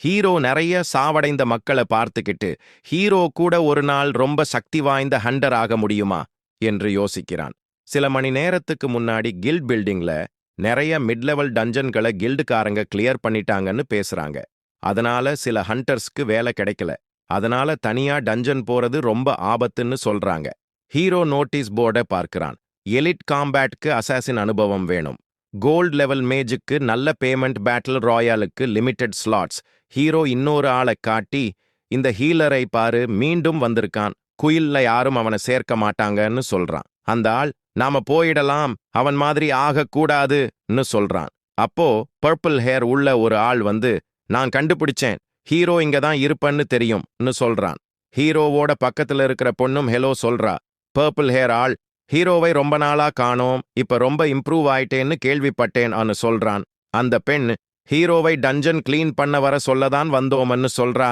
Hero நிறைய சாவடைந்த மக்களை பார்த்துக்கிட்டு ஹீரோ கூட ஒரு நாள் ரொம்ப சக்தி வாய்ந்த ஹண்டர் ஆக முடியுமா? என்று யோசிக்கிறான். சில மணி நேரத்துக்கு முன்னாடி கில்ட் பில்டிங்ல நிறைய மிட் லெவல் டஞ்சன்களை கில்டுக்காரங்க கிளியர் பண்ணிட்டாங்கன்னு பேசுறாங்க. அதனால சில ஹண்டர்ஸ்க்கு வேலை கிடைக்கல. அதனால தனியா டஞ்சன் போறது ரொம்ப ஆபத்துன்னு சொல்றாங்க. ஹீரோ நோட்டீஸ் போர்டை பார்க்கறான். எலிட் காம்பேட்க்கு அசாசின் அனுபவம் வேணும். கோல்ட் லெவல் மேஜுக்கு நல்ல பேமெண்ட் பேட்டில் ராயலுக்கு லிமிடெட் ஸ்லாட்ஸ் ஹீரோ இன்னொரு ஆளை காட்டி இந்த ஹீலரை பாரு மீண்டும் வந்திருக்கான். குயில்ல யாரும் அவனை சேர்க்க மாட்டாங்கன்னு சொல்றான். அந்த ஆள் நாம போயிடலாம் அவன் மாதிரி ஆகக்கூடாதுன்னு சொல்றான். அப்போ பர்பிள் ஹேர் உள்ள ஒரு ஆள் வந்து நான் கண்டுபிடிச்சேன் ஹீரோ இங்க தான் இருப்பன்னு தெரியும்னு சொல்றான். ஹீரோவோட பக்கத்துல இருக்கிற பொண்ணும் ஹெலோ சொல்றா. பர்பிள் ஹேர் ஆள் ஹீரோவை ரொம்ப நாளா காணோம் இப்ப ரொம்ப இம்ப்ரூவ் ஆயிட்டேன்னு கேள்விப்பட்டேன் சொல்றான். அந்த பெண் ஹீரோவை டஞ்சன் கிளீன் பண்ண வர சொல்லதான் வந்தோம்னு சொல்றா.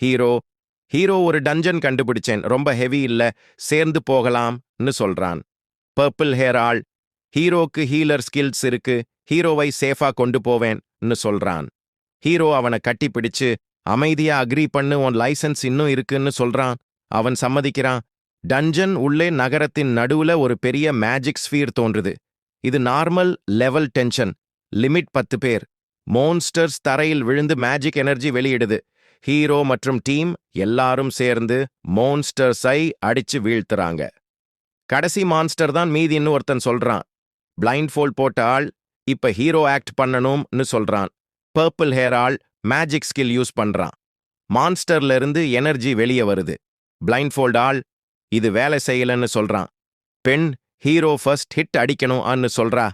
ஹீரோ ஹீரோ ஒரு டஞ்சன் கண்டுபிடிச்சேன் ரொம்ப ஹெவி இல்ல சேர்ந்து போகலாம்னு சொல்றான். பர்பிள் ஹேர் ஆள் ஹீரோக்கு ஹீலர் ஸ்கில்ஸ் இருக்கு ஹீரோவை சேஃபா கொண்டு போவேன்னு சொல்றான். ஹீரோ அவனை கட்டி பிடிச்சு அமைதியா அக்ரி பண்ணு உன் லைசென்ஸ் இன்னும் இருக்குன்னு சொல்றான். அவன் சம்மதிக்கிறான். டஞ்சன் உள்ளே நகரத்தின் நடுவுல ஒரு பெரிய மேஜிக் ஸ்பீர் தோன்றுது. இது நார்மல் லெவல் டென்ஷன் லிமிட் பத்து பேர். மோன்ஸ்டர்ஸ் தரையில் விழுந்து மேஜிக் எனர்ஜி வெளியிடுது. ஹீரோ மற்றும் டீம் எல்லாரும் சேர்ந்து மோன்ஸ்டர்ஸை அடிச்சு வீழ்த்துறாங்க. கடைசி மான்ஸ்டர் தான் மீதின்னு ஒருத்தன் சொல்றான். பிளைண்ட் ஃபோல்ட் போட்ட ஆள் இப்ப ஹீரோ ஆக்ட் பண்ணணும்னு சொல்றான். பர்பிள் ஹேர் ஆள் மேஜிக் ஸ்கில் யூஸ் பண்றான். மான்ஸ்டர்ல இருந்து எனர்ஜி வெளியே வருது. பிளைண்ட் ஃபோல்ட் ஆள் இது வேலை செய்யலன்னு சொல்றான். பெண் ஹீரோ ஃபர்ஸ்ட் ஹிட் அடிக்கணும்னு சொல்றா.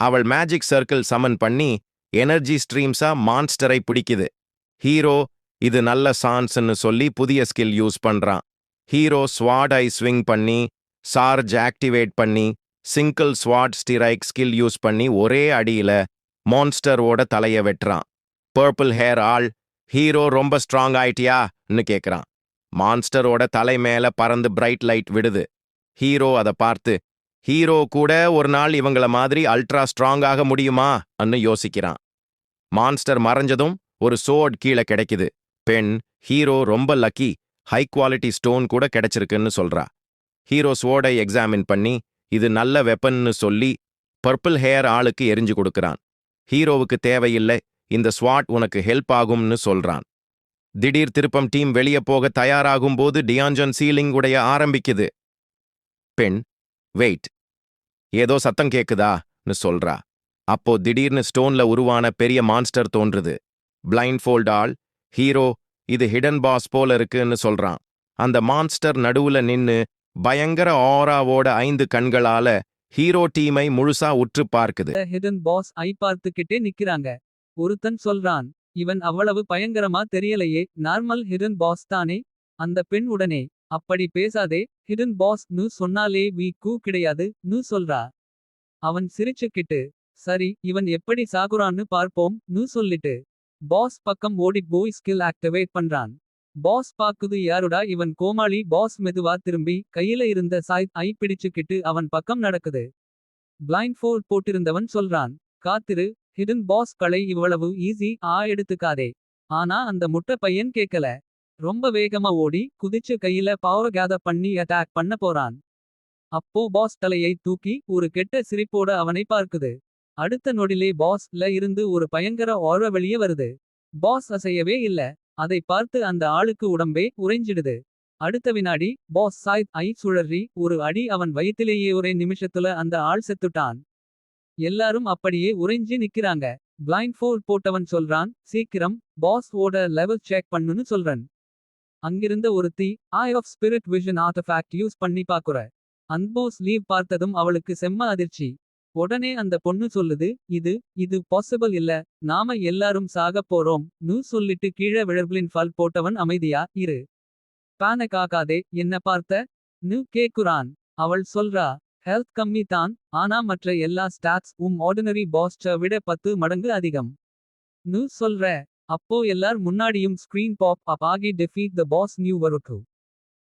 அவள் மேஜிக் சர்க்கிள் சமன் பண்ணி எனர்ஜி ஸ்ட்ரீம்ஸா மான்ஸ்டரை பிடிக்குது. ஹீரோ இது நல்ல சான்ஸ்னு சொல்லி புதிய ஸ்கில் யூஸ் பண்றான். ஹீரோ ஸ்வாட் ஐ ஸ்விங் பண்ணி சார்ஜ் ஆக்டிவேட் பண்ணி single sword strike skill use பண்ணி ஒரே அடியில மான்ஸ்டரோட தலைய வெட்டுறான். பர்பிள் ஹேர் ஆள் ஹீரோ ரொம்ப ஸ்ட்ராங் ஆயிட்டியான்னு கேக்குறான். மான்ஸ்டரோட தலை மேல பறந்து பிரைட் லைட் விடுது. ஹீரோ அதை பார்த்து ஹீரோ கூட ஒரு நாள் இவங்கள மாதிரி அல்ட்ரா ஸ்ட்ராங்காக முடியுமா? அன்னு யோசிக்கிறான். மான்ஸ்டர் மறைஞ்சதும் ஒரு சோட் கீழே கிடைக்குது. பெண் ஹீரோ ரொம்ப லக்கி ஹை குவாலிட்டி ஸ்டோன் கூட கிடைச்சிருக்குன்னு சொல்றா. ஹீரோ ஸ்வோர்டை எக்ஸாமின் பண்ணி இது நல்ல வெப்பன்னு சொல்லி பர்பிள் ஹேர் ஆளுக்கு எரிஞ்சு கொடுக்கறான். ஹீரோவுக்கு தேவையில்லை இந்த ஸ்வாட் உனக்கு ஹெல்ப் ஆகும்னு சொல்றான். திடீர் திருப்பம் டீம் வெளியே போக தயாராகும் போது டியாஞ்சன் சீலிங் உடைய ஆரம்பிக்குது. பெண் வெயிட். ஏதோ சத்தம் கேக்குதான்னு சொல்றா. அப்போ திடீர்னு ஸ்டோன்ல உருவான பெரிய மான்ஸ்டர் தோன்றுது. பிளைண்ட் ஃபோல்ட் ஆள் ஹீரோ இது ஹிடன் பாஸ் போல இருக்குன்னு சொல்றான். அந்த மான்ஸ்டர் நடுவுல நின்னு பயங்கர ஆராவோட ஐந்து கண்களால ஹீரோ டீமை முழுசா உற்று பார்க்குது. ஹிடன் பாஸ் ஐ பார்த்துக்கிட்டே நிக்கிறாங்க. ஒருத்தன் சொல்றான் இவன் அவ்வளவு பயங்கரமா தெரியலையே. நார்மல் ஹிடன் பாஸ் தானே? அந்த பெண் உடனே அப்படி பேசாதே ஹிடன் பாஸ் நு சொன்னாலே வீ கூ கிடையாது நு சொல்றா. அவன் சிரிச்சுக்கிட்டு சரி இவன் எப்படி சாகுறான்னு பார்ப்போம் நு சொல்லிட்டு பாஸ் பக்கம் ஓடி போய் ஸ்கில் ஆக்டிவேட் பண்றான். பாஸ் பாக்குது யாருடா இவன் கோமாளி. பாஸ் மெதுவா திரும்பி கையில இருந்த சாய் ஐ பிடிச்சுக்கிட்டு அவன் பக்கம் நடக்குது. பிளைண்ட் ஃபோர் போட்டிருந்தவன் சொல்றான் காத்திரு ஹிடன் பாஸ் களை இவ்வளவு ஈஸி ஆ எடுத்துக்காதே. ஆனா அந்த முட்டை பையன் கேக்கல. ரொம்ப வேகமா ஓடி குதிச்சு கையில பவர் கேதர் பண்ணி அட்டாக் பண்ண போறான். அப்போ பாஸ் தலையை தூக்கி ஒரு கெட்ட சிரிப்போட அவனை பார்க்குது. அடுத்த நொடிலே பாஸ்ல இருந்து ஒரு பயங்கர ஓர வெளியே வருது. பாஸ் அசையவே இல்ல. அதை பார்த்து அந்த ஆளுக்கு உடம்பே உறைஞ்சிடுது. அடுத்த வினாடி பாஸ் சாய் ஐ சுழறி ஒரு அடி அவன் வயித்திலேயே ஒரே நிமிஷத்துல அந்த ஆள் செத்துட்டான். எல்லாரும் அப்படியே உறைஞ்சி நிக்கிறாங்க. பிளைண்ட் ஃபோல்ட் போட்டவன் சொல்றான் சீக்கிரம் பாஸ் ஓட லெவல் செக் பண்ணுன்னு சொல்றன். அங்கிருந்த ஒருத்தி eye of spirit vision artefact use பண்ணி பாக்குற. அன்போஸ் லீவ் பார்த்ததும் அவளுக்கு செம்ம அதிர்ச்சி. உடனே அந்த பொண்ணு சொல்லுது இது இது பாசிபிள் இல்ல. நாம எல்லாரும் சாக போறோம். நூ சொல்லிட்டு கீழே விழர்களின் ஃபால் போட்டவன் அமைதியா இரு. பேனக் ஆகாதே என்ன பார்த்த? நு கேக்குறான். அவள் சொல்றா ஹெல்த் கம்மி தான் ஆனா மற்ற எல்லா ஸ்டாக்ஸ் உம் ஆர்டினரி பாஸ்ட விட பத்து மடங்கு அதிகம். நு சொல்ற அப்போ எல்லார் முன்னாடியும் ஸ்கிரீன் பாப் அப் ஆகி டெஃபீட் த பாஸ் நியூ வருட்டு.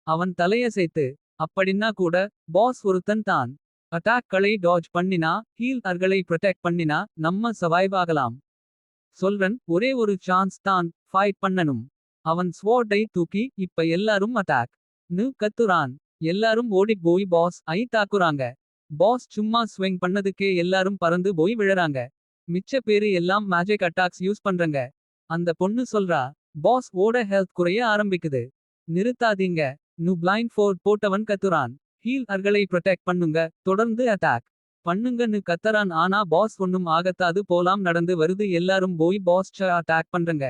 அவன் தலையசைத்து அப்படின்னா கூட பாஸ் ஒருத்தன் தான். அட்டாக்களை டாஜ் பண்ணினா ஹீல் அர்களை ப்ரொடெக்ட் பண்ணினா நம்ம சவைவ் ஆகலாம். சொல்றன் ஒரே ஒரு சான்ஸ் தான் ஃபைட் பண்ணனும். அவன் ஸ்வாட்டை தூக்கி இப்ப எல்லாரும் அட்டாக் நு கத்துறான். எல்லாரும் ஓடிப் போய் பாஸ் ஐ தாக்குறாங்க. பாஸ் சும்மா ஸ்விங் பண்ணதுக்கே எல்லாரும் பறந்து போய் விழறாங்க. மிச்ச பேரு எல்லாம் மேஜிக் அட்டாக்ஸ் யூஸ் பண்றங்க. அந்த பொண்ணு சொல்றா பாஸ் ஓட ஹெல்த் குறைய ஆரம்பிக்குது. நிறுத்தாதீங்க. நு பிளைண்ட் ஃபோர் போட்டவன் கத்துறான். ஹீல் அர்களை ப்ரொடெக்ட் பண்ணுங்க. தொடர்ந்து அட்டாக் பண்ணுங்கன்னு கத்தறான். ஆனா பாஸ் ஒன்னும் ஆகத்தாது. போலாம். நடந்து வருது. எல்லாரும் போய் பாஸ் அட்டாக் பண்றங்க.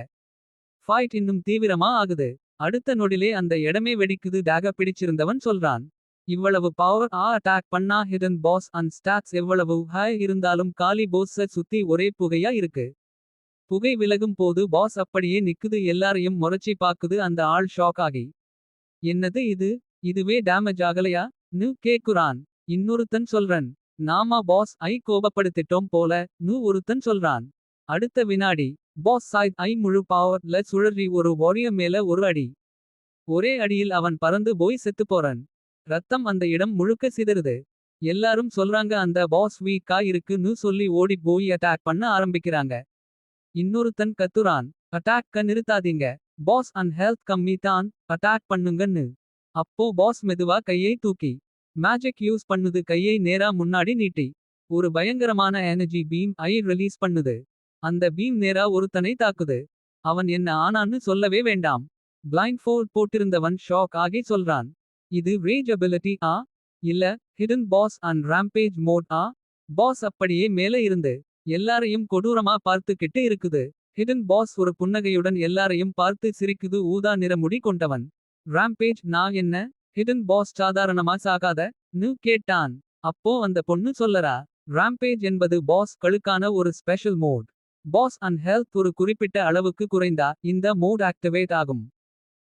ஃபைட் இன்னும் தீவிரமா ஆகுது. அடுத்த நொடிலே அந்த இடமே வெடிக்குது டாக பிடிச்சிருந்தவன் சொல்றான். இவ்வளவு பவர் ஆ அட்டாக் பண்ணா ஹிடன் பாஸ் அண்ட் ஸ்டாக்ஸ் எவ்வளவு ஹை இருந்தாலும் காலி போஸ் சுத்தி ஒரே புகையா இருக்கு. புகை விலகும் போது பாஸ் அப்படியே நிக்குது எல்லாரையும் முறைச்சி பாக்குது அந்த ஆள் ஷாக் ஆகி. என்னது இது? இதுவே டேமேஜ் ஆகலையா? நு கேக்குறான். இன்னொருத்தன் சொல்றன். நாமா பாஸ் ஐ கோபப்படுத்திட்டோம் போல நு ஒருத்தன் சொல்றான். அடுத்த வினாடி பாஸ் சாய்த் ஐ முழு பவர்ல சுழறி ஒரு வாரியர் மேல ஒரு அடி. ஒரே அடியில் அவன் பறந்து போய் செத்து போறான். ரத்தம் அந்த இடம் முழுக்க சிதறுது. எல்லாரும் சொல்றாங்க அந்த பாஸ் வீக்கா இருக்குன்னு சொல்லி ஓடி போய் அட்டாக் பண்ண ஆரம்பிக்கிறாங்க. இன்னொருத்தன் கத்துறான். அட்டாக்க நிறுத்தாதீங்க. பாஸ் அண்ட் ஹெல்த் கம்மி தான். அட்டாக் பண்ணுங்கன்னு. அப்போ பாஸ் மெதுவா கையை தூக்கி. மேஜிக் யூஸ் பண்ணுது கையை நேரா முன்னாடி நீட்டி. ஒரு பயங்கரமான எனர்ஜி பீம் ஐ ரிலீஸ் பண்ணுது. அந்த பீம் நேரா ஒருத்தனை தாக்குது. அவன் என்ன ஆனான்னு சொல்லவே வேண்டாம். பிளைண்ட் ஃபோர்ட் போட்டிருந்தவன் ஷாக் ஆகி சொல்றான். இது ரேஜ் அபிலிட்டி ஆ? இல்ல hidden boss and rampage mode ah? Boss அப்படியே மேலே இருந்து எல்லாரையும் கொடூரமா பார்த்துக்கிட்டு இருக்குது. ஹிடன் பாஸ் ஒரு புன்னகையுடன் எல்லாரையும் பார்த்து சிரிக்குது ஊதா நிற முடி கொண்டவன். ராம்பேஜ் நான் என்ன? ஹிடன் பாஸ் சாதாரணமா சாகாத? நு கேட்டான். அப்போ அந்த பொண்ணு சொல்லறா ராம்பேஜ் என்பது பாஸ் களுக்கான ஒரு special mode boss and health ஒரு குறிப்பிட்ட அளவுக்கு குறைந்தா இந்த மோட் ஆக்டிவேட் ஆகும்.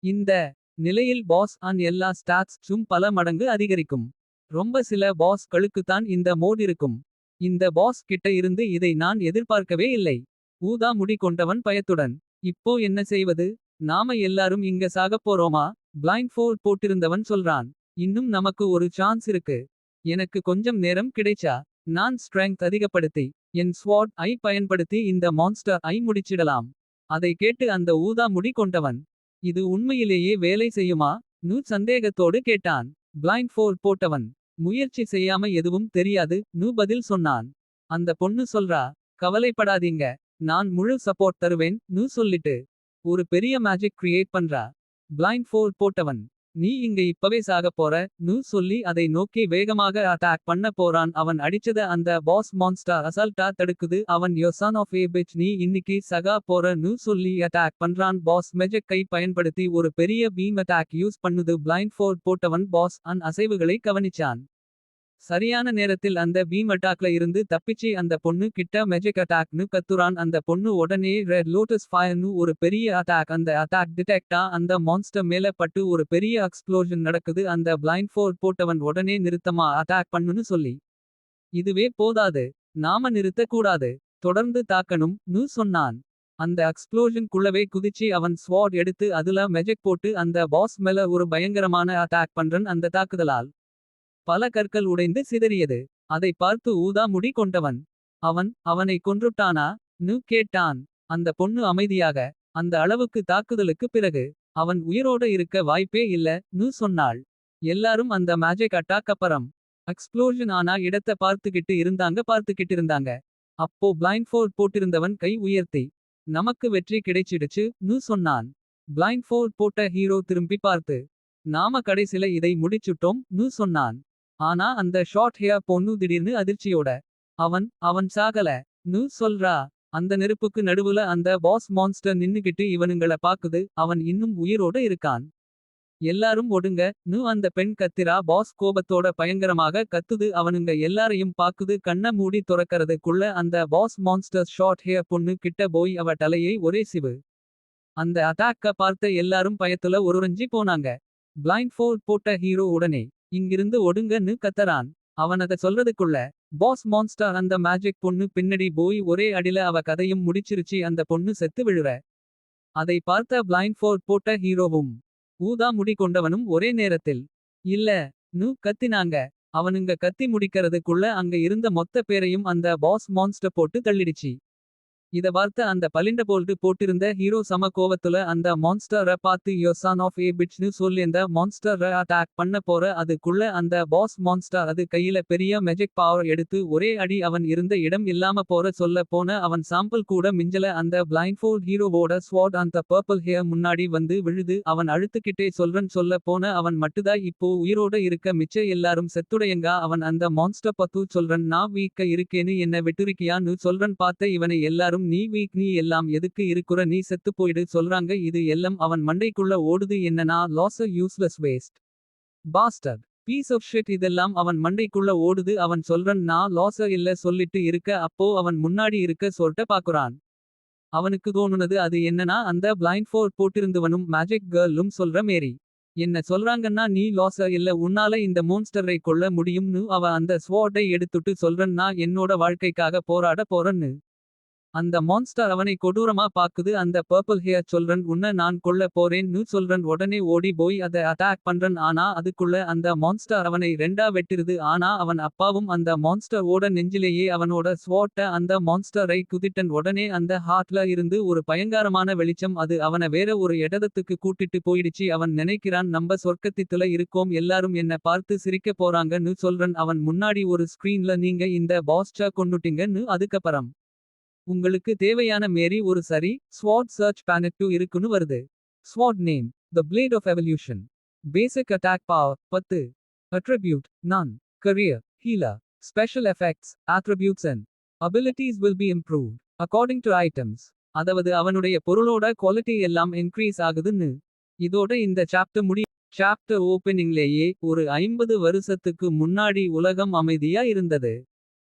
இந்த நிலையில் பாஸ் அண்ட் எல்லா ஸ்டாக்ஸும் பல மடங்கு அதிகரிக்கும். ரொம்ப சில பாஸ்களுக்குத்தான் இந்த மோட் இருக்கும். இந்த பாஸ் கிட்ட இருந்து இதை நான் எதிர்பார்க்கவே இல்லை. ஊதா முடி கொண்டவன் பயத்துடன் இப்போ என்ன செய்வது? நாம எல்லாரும் இங்க சாகப் போறோமா? பிளைண்ட் ஃபோல்ட் போட்டிருந்தவன் சொல்றான். இன்னும் நமக்கு ஒரு சான்ஸ் இருக்கு. எனக்கு கொஞ்சம் நேரம் கிடைச்சா நான் ஸ்ட்ரெங்க் அதிகப்படுத்தி என் ஸ்வாட் ஐ பயன்படுத்தி இந்த மான்ஸ்டர் ஐ முடிச்சிடலாம். அதை கேட்டு அந்த ஊதா முடி கொண்டவன் இது உண்மையிலேயே வேலை செய்யுமா? நு சந்தேகத்தோடு கேட்டான். பிளைண்ட் ஃபோல் போட்டவன் முயற்சி செய்யாம எதுவும் தெரியாது நு பதில் சொன்னான். அந்த பொண்ணு சொல்றா கவலைப்படாதீங்க நான் முழு சப்போர்ட் தருவேன் நு சொல்லிட்டு ஒரு பெரிய மேஜிக் கிரியேட் பண்றா. பிளைண்ட் ஃபோல் போட்டவன் நீ இங்க இப்பவே சாக போற? நு சொல்லி அதை நோக்கி வேகமாக அட்டாக் பண்ண போறான். அவன் அடிச்சத அந்த பாஸ் மான்ஸ்டா அசால்ட்டா தடுக்குது. அவன் யோசான் ஆஃப் ஏ பிச் நீ இன்னிக்கு சகா போற? நு சொல்லி அட்டாக் பண்றான். பாஸ் மெஜக் கை பயன்படுத்தி ஒரு பெரிய பீம் அட்டாக் யூஸ் பண்ணுது. பிளைண்ட் ஃபோர்ட் போட்டவன் பாஸ் அன் அசைவுகளை கவனிச்சான். சரியான நேரத்தில் அந்த பீம் அட்டாக்ல இருந்து தப்பிச்சு அந்த பொண்ணு கிட்ட மெஜிக் அட்டாக்னு கத்துறான். அந்த பொண்ணு உடனே ரெட் லோட்டஸ் ஃபயர்னு ஒரு பெரிய அட்டாக் அந்த அட்டாக் டிடெக்டா அந்த மான்ஸ்டர் மேல பட்டு ஒரு பெரிய எக்ஸ்ப்ளோஷன் நடக்குது. அந்த பிளைண்ட் ஃபோர்ட் போட்டவன் உடனே நிறுத்தமா அட்டாக் பண்ணுன்னு சொல்லி. இதுவே போதாது. நாம நிறுத்த கூடாது தொடர்ந்து தாக்கணும் நு சொன்னான். அந்த எக்ஸ்ப்ளோஷன் குள்ளவே குதிச்சு அவன் ஸ்வாட் எடுத்து அதுல மெஜிக் போட்டு அந்த பாஸ் மேல ஒரு பயங்கரமான அட்டாக் பண்றன் அந்த தாக்குதலால். பல கற்கள் உடைந்து சிதறியது. அதை பார்த்து ஊதா முடி கொண்டவன். அவன் அவனை கொன்றுட்டானா? நு கேட்டான். அந்த பொண்ணு அமைதியாக அந்த அளவுக்கு தாக்குதலுக்கு பிறகு அவன் உயிரோட இருக்க வாய்ப்பே இல்ல நு சொன்னாள். எல்லாரும் அந்த மேஜிக் அட்டாக் அப்புறம் எக்ஸ்ப்ளோஷன் ஆனா இடத்த பார்த்துக்கிட்டு இருந்தாங்க பார்த்துக்கிட்டு இருந்தாங்க. அப்போ பிளைண்ட் ஃபோர்ட் போட்டிருந்தவன் கை உயர்த்தி நமக்கு வெற்றி கிடைச்சிடுச்சு நு சொன்னான். பிளைண்ட் ஃபோர்ட் போட்ட ஹீரோ திரும்பி பார்த்து நாம கடைசில இதை முடிச்சுட்டோம் நு சொன்னான். ஆனா அந்த ஷார்ட் ஹேர் பொண்ணு திடீர்னு அதிர்ச்சியோட அவன் அவன் சாகல. நு சொல்றா. அந்த நெருப்புக்கு நடுவுல அந்த பாஸ் மான்ஸ்டர் நின்னுகிட்டு இவனுங்கள பாக்குது. அவன் இன்னும் உயிரோட இருக்கான். எல்லாரும் ஒடுங்க. நு அந்த பெண் கத்திரா. பாஸ் கோபத்தோட பயங்கரமாக கத்துது. அவனுங்க எல்லாரையும் பாக்குது. கண்ண மூடி துறக்கறதுக்குள்ள அந்த பாஸ் மான்ஸ்டர் ஷார்ட் ஹேர் பொண்ணு கிட்ட போய் அவ தலையை ஒரே சிவு. அந்த அட்டாக்க பார்த்த எல்லாரும் பயத்துல ஒருரஞ்சி போனாங்க. பிளைண்ட் ஃபோர் போட்ட ஹீரோ உடனே இங்கிருந்து ஒடுங்கன்னு கத்தறான். அவன் சொல்றதுக்குள்ள பாஸ் மான்ஸ்டர் அந்த மேஜிக் பொண்ணு பின்னடி போய் ஒரே அடில அவ கதையும் முடிச்சிருச்சு அந்த பொண்ணு செத்து விழுற. அதை பார்த்த பிளைண்ட் ஃபோர்ட் போட்ட ஹீரோவும் ஊதா முடி கொண்டவனும் ஒரே நேரத்தில். இல்ல நு கத்தினாங்க. அவனுங்க கத்தி முடிக்கிறதுக்குள்ள அங்க இருந்த மொத்த பேரையும் அந்த பாஸ் மான்ஸ்டர் போட்டு தள்ளிடுச்சு. இத பார்த்த அந்த பலிண்ட போல்டு போட்டிருந்த ஹீரோ சம கோவத்துல அந்த மான்ஸ்டர பார்த்து யோசான் ஆஃப் ஏ பிட்ச்னு சொல்லி அந்த மான்ஸ்டர அட்டாக் பண்ண போற அதுக்குள்ள அந்த பாஸ் மான்ஸ்டர் அது கையில பெரிய மெஜிக் பவர் எடுத்து ஒரே அடி அவன் இருந்த இடம் இல்லாம போற சொல்ல போன அவன் சாம்பிள் கூட மிஞ்சல அந்த பிளைண்ட்ஃபோல்ட் ஹீரோவோட ஸ்வாட் அந்த பர்பிள் ஹேர் முன்னாடி வந்து விழுது. அவன் அழுத்துக்கிட்டே சொல்றன் சொல்ல போன அவன் மட்டுதா இப்போ உயிரோட இருக்க மிச்ச எல்லாரும் செத்துடையங்கா. அவன் அந்த மான்ஸ்டர் பத்து சொல்றன் நான் வீக்க இருக்கேன்னு என்ன விட்டுருக்கியான்னு சொல்றன். பார்த்த இவனை எல்லாரும் நீ வீக் நீ எல்லாம் எதுக்கு இருக்குற நீ செத்து போயிடு சொல்றாங்க இது எல்லாம் அவன் மண்டைக்குள்ள ஓடுது என்னனா loss useless waste bastard piece of shit இதெல்லாம் அவன் மண்டைக்குள்ள ஓடுது அவன் சொல்றன் நான் லாஸ இல்ல சொல்லிட்டு இருக்க அப்போ அவன் முன்னாடி இருக்க சொல்லிட்ட பாக்குறான். அவனுக்கு தோணுனது அது என்னன்னா அந்த பிளைண்ட் ஃபோர் போட்டிருந்தவனும் மேஜிக் கேர்லும் சொல்ற மேரி. என்ன சொல்றாங்கன்னா நீ லாஸ இல்ல உன்னால இந்த மோன்ஸ்டரை கொள்ள முடியும்னு அவ அந்த ஸ்வாட்டை எடுத்துட்டு சொல்றன்னா என்னோட வாழ்க்கைக்காக போராட போறன்னு. அந்த மான்ஸ்டர் அவனை கொடூரமா பாக்குது அந்த பர்பிள் ஹேர் சொல்றன் உன்ன நான் கொல்ல போறேன்னு சொல்றன் உடனே ஓடி போய் அதை அட்டாக் பண்றன். ஆனா அதுக்குள்ள அந்த மான்ஸ்டர் அவனை ரெண்டா வெட்டிருது ஆனா அவன் அப்பாவும் அந்த மான்ஸ்டர் ஓட நெஞ்சிலேயே அவனோட ஸ்வாட்ட அந்த மான்ஸ்டரை குதிட்டன் உடனே அந்த ஹார்ட்ல இருந்து ஒரு பயங்கரமான வெளிச்சம். அது அவன வேற ஒரு இடத்துக்கு கூட்டிட்டு போயிடுச்சு. அவன் நினைக்கிறான் நம்ம சொர்க்கத்தித்துல இருக்கோம். எல்லாரும் என்ன பார்த்து சிரிக்க போறாங்கன்னு சொல்றன் அவன் முன்னாடி ஒரு ஸ்கிரீன்ல நீங்க இந்த பாஸ்டா கொண்டுட்டீங்கன்னு அதுக்கப்புறம். உங்களுக்கு தேவையான மேரி ஒரு சரி ஸ்வாட் சர்ச் பேனட் டூ இருக்குன்னு வருது. Sword name the blade of evolution basic attack power பத்து. அட்ரிபியூட் நான் carrier ஹீலா special effects attributes and abilities will be improved according to items அதாவது அவனுடைய பொருளோட குவாலிட்டி எல்லாம் இன்க்ரீஸ் ஆகுதுன்னு. இதோட இந்த சாப்டர் முடி சாப்டர் ஓப்பனிங்லேயே ஒரு ஐம்பது வருஷத்துக்கு முன்னாடி உலகம் அமைதியா இருந்தது.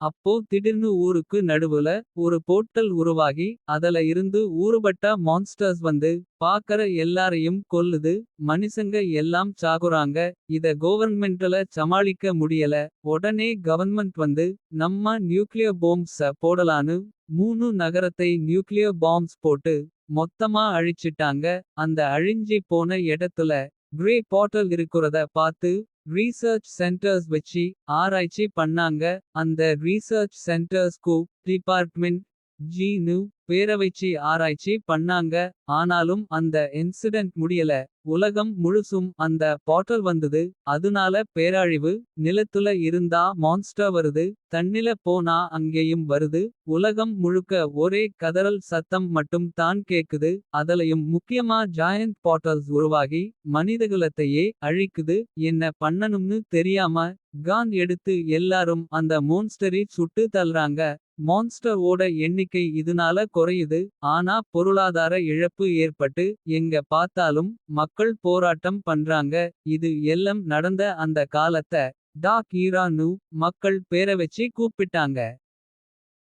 அப்போ திடீர்னு ஊருக்கு நடுவுல ஒரு போர்ட்டல் உருவாகி அதுல இருந்து ஊறுபட்ட மான்ஸ்டர்ஸ் வந்து பாக்கற எல்லாரையும் கொல்லுது மனுஷங்க எல்லாம் சாகுறாங்க இத கவர்மெண்ட்ல சமாளிக்க முடியல உடனே கவர்மெண்ட் வந்து நம்ம நியூக்ளியர் பாம்ப்ஸ போடலான்னு மூணு நகரத்தை நியூக்ளியர் பாம்ப்ஸ் போட்டு மொத்தமா அழிச்சிட்டாங்க அந்த அழிஞ்சி போன இடத்துல கிரே பாட்டல் இருக்கிறத பார்த்து ரீசர்ச் சென்டர்ஸ் வச்சு ஆராய்ச்சி பண்ணாங்க. அந்த ரீசர்ச் சென்டர்ஸ்கு டிபார்ட்மெண்ட் ஜீனு பேரவைச்சி ஆராய்ச்சி பண்ணாங்க. ஆனாலும் அந்த இன்சிடென்ட் முடியல. உலகம் முழுசும் அந்த பாட்டல் வந்தது. அதுனால பேரழிவு நிலத்துல இருந்தா மான்ஸ்டர் வருது. தன்னில போனா அங்கேயும் வருது உலகம் முழுக்க ஒரே கதறல் சத்தம் மட்டும் தான் கேக்குது அதுலயும் முக்கியமா ஜாயண்ட் பாட்டல்ஸ் உருவாகி மனிதகுலத்தையே அழிக்குது என்ன பண்ணணும்னு தெரியாம கான் எடுத்து எல்லாரும் அந்த மோன்ஸ்டரை சுட்டு தள்ளுறாங்க மான்ஸ்டர் ஓட எண்ணிக்கை இதனால குறையுது ஆனா பொருளாதார இழப்பு ஏற்பட்டு எங்க பார்த்தாலும் மக்கள் போராட்டம் பண்றாங்க இது எல்லாம் நடந்த அந்த காலத்த டாக் ஈரானு மக்கள் பேர கூப்பிட்டாங்க.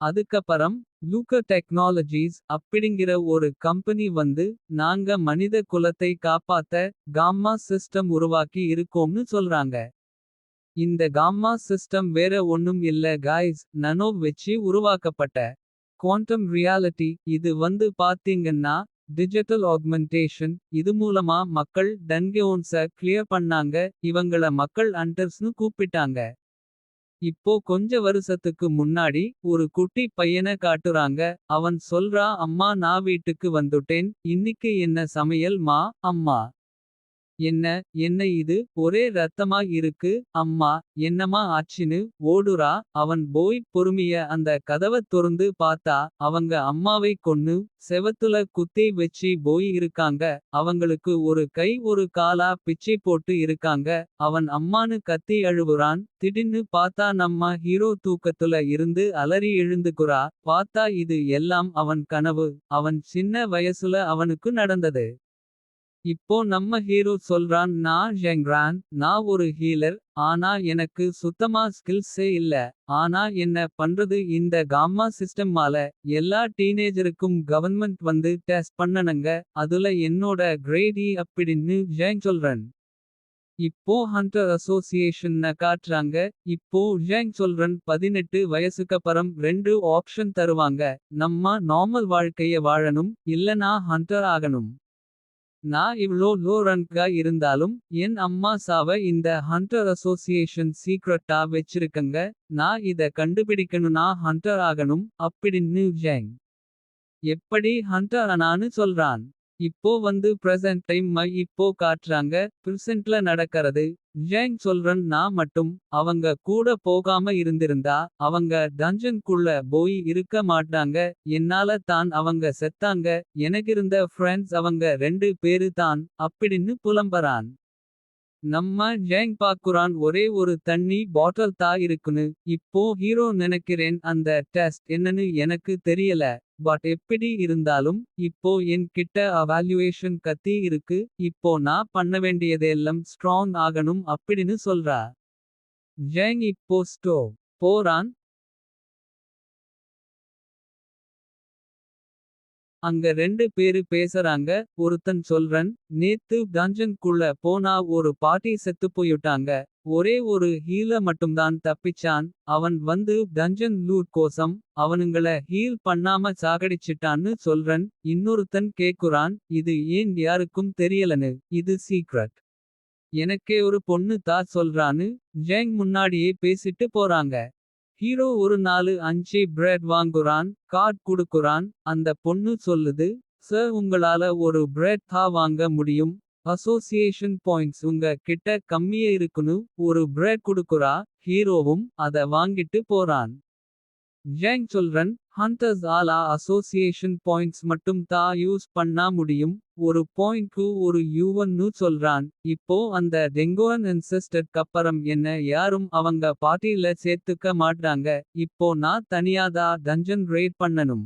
அதுக்கப்புறம் லூக்க டெக்னாலஜிஸ் அப்படிங்கிற ஒரு கம்பெனி வந்து நாங்க மனித குலத்தை காப்பாத்த காம்மா சிஸ்டம் உருவாக்கி இருக்கோம்னு சொல்றாங்க. இந்த காம்மா சிஸ்டம் வேற ஒண்ணும் இல்ல காய்ஸ் நனோ வச்சு உருவாக்கப்பட்ட. குவாண்டம் ரியாலிட்டி இது வந்து பாத்தீங்கன்னா டிஜிட்டல் ஆக்மெண்டேஷன் இது மூலமா மக்கள் டன்கெயோன்ஸ கிளியர் பண்ணாங்க இவங்கள மக்கள் அண்டர்ஸ்னு கூப்பிட்டாங்க. இப்போ கொஞ்ச வருஷத்துக்கு முன்னாடி ஒரு குட்டி பையனை காட்டுறாங்க அவன் சொல்றா அம்மா நான் வீட்டுக்கு வந்துட்டேன் இன்னிக்கு என்ன சமையல் மா அம்மா? என்ன என்ன இது? ஒரே ரத்தமா இருக்கு? அம்மா என்னமா ஆச்சுன்னு? ஓடுறா. அவன் போய் பொறுமிய அந்த கதவ தொறந்து பார்த்தா அவங்க அம்மாவை கொன்னு செவத்துல குத்தி வச்சு போய் இருக்காங்க. அவங்களுக்கு ஒரு கை ஒரு காலா பிச்சை போட்டு இருக்காங்க. அவன் அம்மானு கத்தி அழுவுறான். திடீர்னு பார்த்தா நம்ம ஹீரோ தூக்கத்துல இருந்து அலறி எழுந்துக்குறா. பார்த்தா இது எல்லாம் அவன் கனவு. அவன் சின்ன வயசுல அவனுக்கு நடந்தது. இப்போ நம்ம ஹீரோ சொல்றான் நான் ஜெங்ரான் நான் ஒரு ஹீலர் ஆனா எனக்கு சுத்தமா ஸ்கில்ஸே இல்ல. ஆனா என்ன பண்றது இந்த காம்மா சிஸ்டம்மால எல்லா டீனேஜருக்கும் கவர்மெண்ட் வந்து டெஸ்ட் பண்ணனுங்க. அதுல என்னோட கிரேடி e அப்படின்னு ஜெங் சொல்றன். இப்போ ஹண்டர் அசோசியேஷன் காட்டுறாங்க. இப்போ ஜெங் சொல்றன் பதினெட்டு வயசுக்கப்புறம் ரெண்டு ஆப்ஷன் தருவாங்க. நம்ம நார்மல் வாழ்க்கைய வாழணும் இல்லனா ஹண்டர் ஆகணும். நான் இவ்ளோ லோ ரன்கா இருந்தாலும் என் அம்மா சாவ இந்த ஹண்டர் அசோசியேஷன் சீக்ரெட்டா வச்சிருக்கங்க நான் இத கண்டுபிடிக்கணும்னா ஹண்டர் ஆகணும் அப்படின்னு ஜேங் எப்படி ஹண்டர் அனான்னு சொல்றான். இப்போ வந்து பிரசன்ட் டைம் ம இப்போ காட்டுறாங்க பிரசன்ட்ல நடக்கறது. ஜேங் சொல்றன் நான் மட்டும் அவங்க கூட போகாம இருந்திருந்தா. அவங்க டஞ்சன்குள்ள போய் இருக்க மாட்டாங்க. என்னால தான் அவங்க செத்தாங்க எனக்கிருந்த ஃப்ரெண்ட்ஸ் அவங்க ரெண்டு பேரு தான். அப்படின்னு புலம்பறான். நம்ம ஜேங் பாக்குரான் ஒரே ஒரு தண்ணி பாட்டல் தா இருக்குன்னு. இப்போ ஹீரோ நினைக்கிறேன் அந்த டெஸ்ட் என்னன்னு எனக்கு தெரியல. பட் எப்படி இருந்தாலும் இப்போ என் கிட்ட அவால்யூவேஷன் கத்தி இருக்கு. இப்போ நான் பண்ண வேண்டியதெல்லாம் ஸ்ட்ராங் ஆகணும் அப்படின்னு சொல்றா. ஜேங் இப்போ ஸ்டோ போறான். அங்க ரெண்டு பேரு பேசுறாங்க ஒருத்தன் சொல்றன். நேத்து டஞ்சன் குள்ள போனா ஒரு பாட்டி செத்துப்போயுட்டாங்க. ஒரே ஒரு ஹீல மட்டும்தான் தப்பிச்சான். அவன் வந்து டஞ்சன் லூட் கோசம் அவனுங்கள ஹீல் பண்ணாம சாகடிச்சிட்டான்னு சொல்றன். இன்னொருத்தன் கேக்குறான் இது ஏன் யாருக்கும் தெரியலனு இது சீக்ரெட். எனக்கே ஒரு பொண்ணு தா சொல்றான்னு ஜேங் முன்னாடியே பேசிட்டு போறாங்க. ஹீரோ ஒரு நாலு அஞ்சு பிரெட் வாங்குறான் கார்ட் குடுக்குறான். அந்த பொண்ணு சொல்லுது சார் உங்களால ஒரு பிரெட் தா வாங்க முடியும். அசோசியேஷன் பாயிண்ட்ஸ் உங்க கிட்ட கம்மியே இருக்குனு. ஒரு பிரெட் குடுக்குறா. ஹீரோவும் அத வாங்கிட்டு போறான். ஜேங் சொல்றன் ஹண்டர்ஸ் ஆலா அசோசியேஷன் பாயிண்ட்ஸ் மட்டும் தா யூஸ் பண்ணா முடியும். ஒரு பாயிண்ட்க்கு ஒரு யூவன்னு சொல்றான். இப்போ அந்த டெங்கோன் அன்செஸ்டட் கப்பரம் என்ன யாரும் அவங்க பார்ட்டியில சேர்த்துக்க மாட்டாங்க. இப்போ நான் தனியாதா டஞ்சன் ரெய்ட் பண்ணனும்.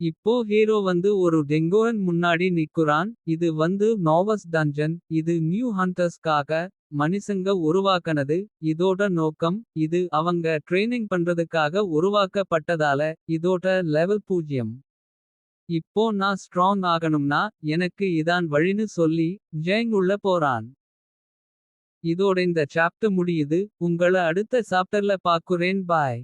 இப்போ ஹீரோ வந்து ஒரு டெங்கோன் முன்னாடி நிக்குறான். இது வந்து நோவஸ் டஞ்சன் இது நியூ ஹண்டர்ஸ்காக. மனிசங்க உருவாக்கனது இதோட நோக்கம் இது அவங்க ட்ரெய்னிங் பண்றதுக்காக உருவாக்கப்பட்டதால. இதோட லெவல் பூஜ்யம். இப்போ நான் ஸ்ட்ராங் ஆகணும்னா எனக்கு இதான் வழின்னு சொல்லி ஜேங் உள்ள போறான். இதோட இந்த சாப்டர் முடியுது உங்கள அடுத்த சாப்டர்ல பாக்குறேன் பாய்.